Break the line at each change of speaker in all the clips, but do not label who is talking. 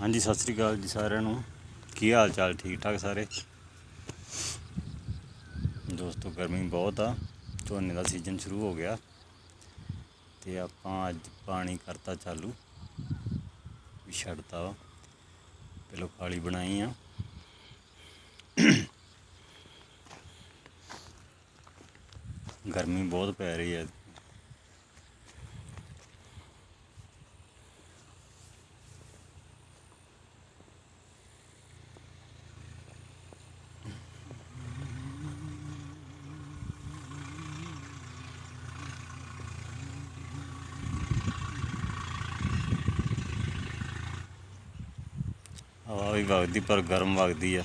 ਹਾਂਜੀ, ਸਤਿ ਸ੍ਰੀ ਅਕਾਲ ਜੀ ਸਾਰਿਆਂ ਨੂੰ। ਕੀ ਹਾਲ ਚਾਲ? ਠੀਕ ਠਾਕ ਸਾਰੇ? ਦੋਸਤੋ, ਗਰਮੀ ਬਹੁਤ ਆ। ਝੋਨੇ ਦਾ ਸੀਜ਼ਨ ਸ਼ੁਰੂ ਹੋ ਗਿਆ। ਤੇ ਆਪਾਂ ਅੱਜ ਪਾਣੀ ਕਰਤਾ ਚਾਲੂ। ਵੀ ਛੱਡਤਾ ਵਾ। ਪਹਿਲਾਂ ਖਾਲੀ ਬਣਾਈ ਆ। ਗਰਮੀ ਬਹੁਤ ਪੈ ਰਹੀ ਹੈ ਹਵਾ ਵੀ ਵਗਦੀ, ਪਰ ਗਰਮ ਵਗਦੀ ਆ।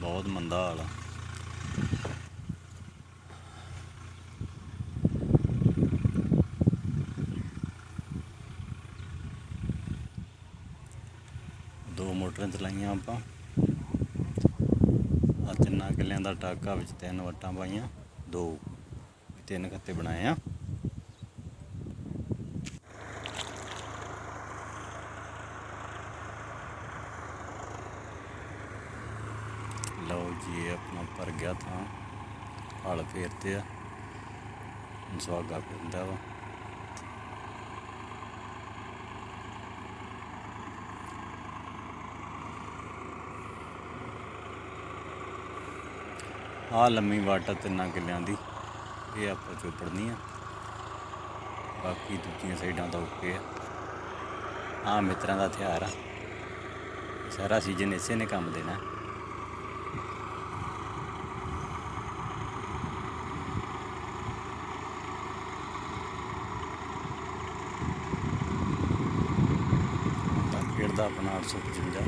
ਬਹੁਤ ਮੰਦਾ ਹਾਲ ਆ। ਦੋ ਮੋਟਰਾਂ ਚਲਾਈਆਂ ਆਪਾਂ। ਆ ਤਿੰਨਾਂ ਕਿੱਲਿਆਂ ਦਾ ਟਾਕਾ ਵਿੱਚ ਤਿੰਨ ਵੱਟਾਂ ਪਾਈਆਂ। ਦੋ ਤਿੰਨ ਖੱਤੇ ਬਣਾਏ ਆ ਲਓ ਜੀ ਇਹ ਆਪਣਾ ਭਰ ਗਿਆ ਥਾਂ ਹਲ ਫੇਰਤੇ ਆ। ਹੁਣ ਸੁਹਾਗਾ ਪੈਂਦਾ ਵਾ। ਆ ਲੰਮੀ ਵਾਟ ਆ ਤਿੰਨਾਂ ਕਿੱਲਿਆਂ ਦੀ, ਇਹ ਆਪਾਂ ਚੋਪੜਨੀ ਆ। ਬਾਕੀ ਦੂਜੀਆਂ ਸਾਈਡਾਂ ਤਾਂ ਓਕੇ ਆ। ਆ ਮਿੱਤਰਾਂ ਦਾ ਹਥਿਆਰ ਆ। ਸਾਰਾ ਸੀਜ਼ਨ ਇਸੇ ਨੇ ਕੰਮ ਦੇਣਾ। ਤਾਂ ਆਪਣਾ 855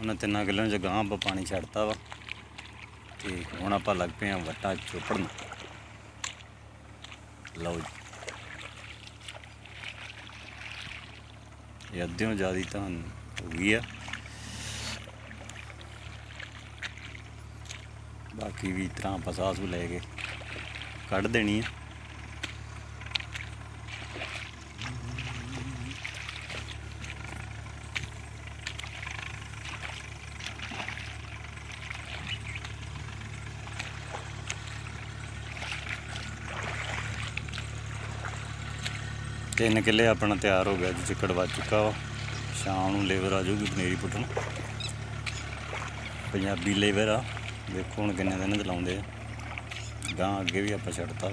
ਉਹਨਾਂ ਤਿੰਨਾਂ ਕਿੱਲਿਆਂ ਚ ਗਾਂ ਆਪਾਂ ਪਾਣੀ ਛੱਡਤਾ ਵਾ। ਤੇ ਹੁਣ ਆਪਾਂ ਲੱਗ ਪਏ ਆ ਵੱਟਾਂ ਚੋਪੜਨ। ਲਓ ਜੀ। ਇਹ ਅੱਧਿਓਂ ਜ਼ਿਆਦੀ ਤਾਂ ਹੋ ਗਈ ਆ। ਬਾਕੀ ਵੀ ਇਸ ਤਰ੍ਹਾਂ ਆਪਾਂ ਸਾਹ ਸੂ ਲੈ ਕੇ ਕੱਢ ਦੇਣੀ ਆ। ਤਿੰਨ ਕਿੱਲੇ ਆਪਣਾ ਤਿਆਰ ਹੋ ਗਿਆ ਜੀ ਚਿੱਕੜ ਵੱਜ ਚੁੱਕਾ ਵਾ। ਸ਼ਾਮ ਨੂੰ ਲੇਬਰ ਆ ਜਾਊਗੀ ਪਨੀਰੀ ਪੁੱਟਣ। ਪੰਜਾਬੀ ਲੇਬਰ ਆ। ਦੇਖੋ ਹੁਣ ਕਿੰਨੇ ਦਿਨ ਚਲਾਉਂਦੇ ਆ। ਗਾਂ ਅੱਗੇ ਵੀ ਆਪਾਂ ਛੱਡਤਾ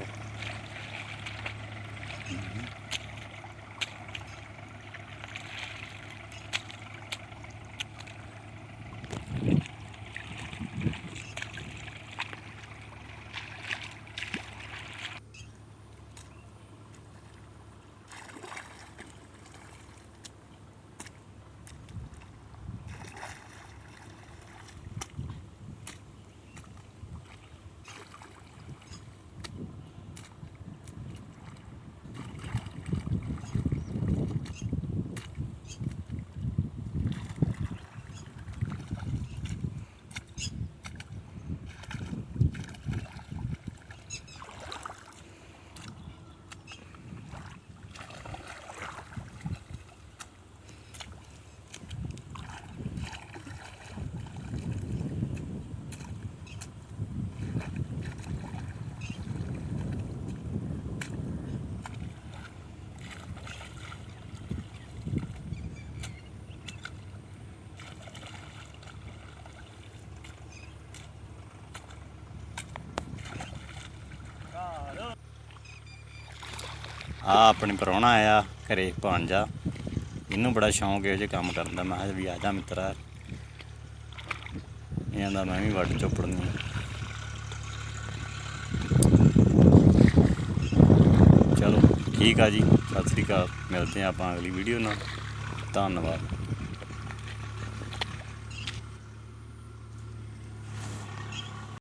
ਆ ਆਪਣੇ ਪ੍ਰਾਹੁਣਾ ਆਇਆ, ਘਰੇ ਭਾਂਜਾ ਇਹਨੂੰ ਬੜਾ ਸ਼ੌਂਕ ਹੈ ਜੇ ਕੰਮ ਕਰਨ ਦਾ। ਮੈਂ ਕਿਹਾ ਵੀ ਆ ਜਾ ਮਿੱਤਰਾ। ਇਹਨਾਂ ਦਾ ਮੈਂ ਵੀ ਵੱਢ ਚੋਪੜਨੀ ਚਲੋ, ਠੀਕ ਆ ਜੀ। ਸਤਿ ਸ੍ਰੀ ਅਕਾਲ। ਮਿਲਦੇ ਹਾਂ ਆਪਾਂ ਅਗਲੀ ਵੀਡੀਓ ਨਾਲ। ਧੰਨਵਾਦ।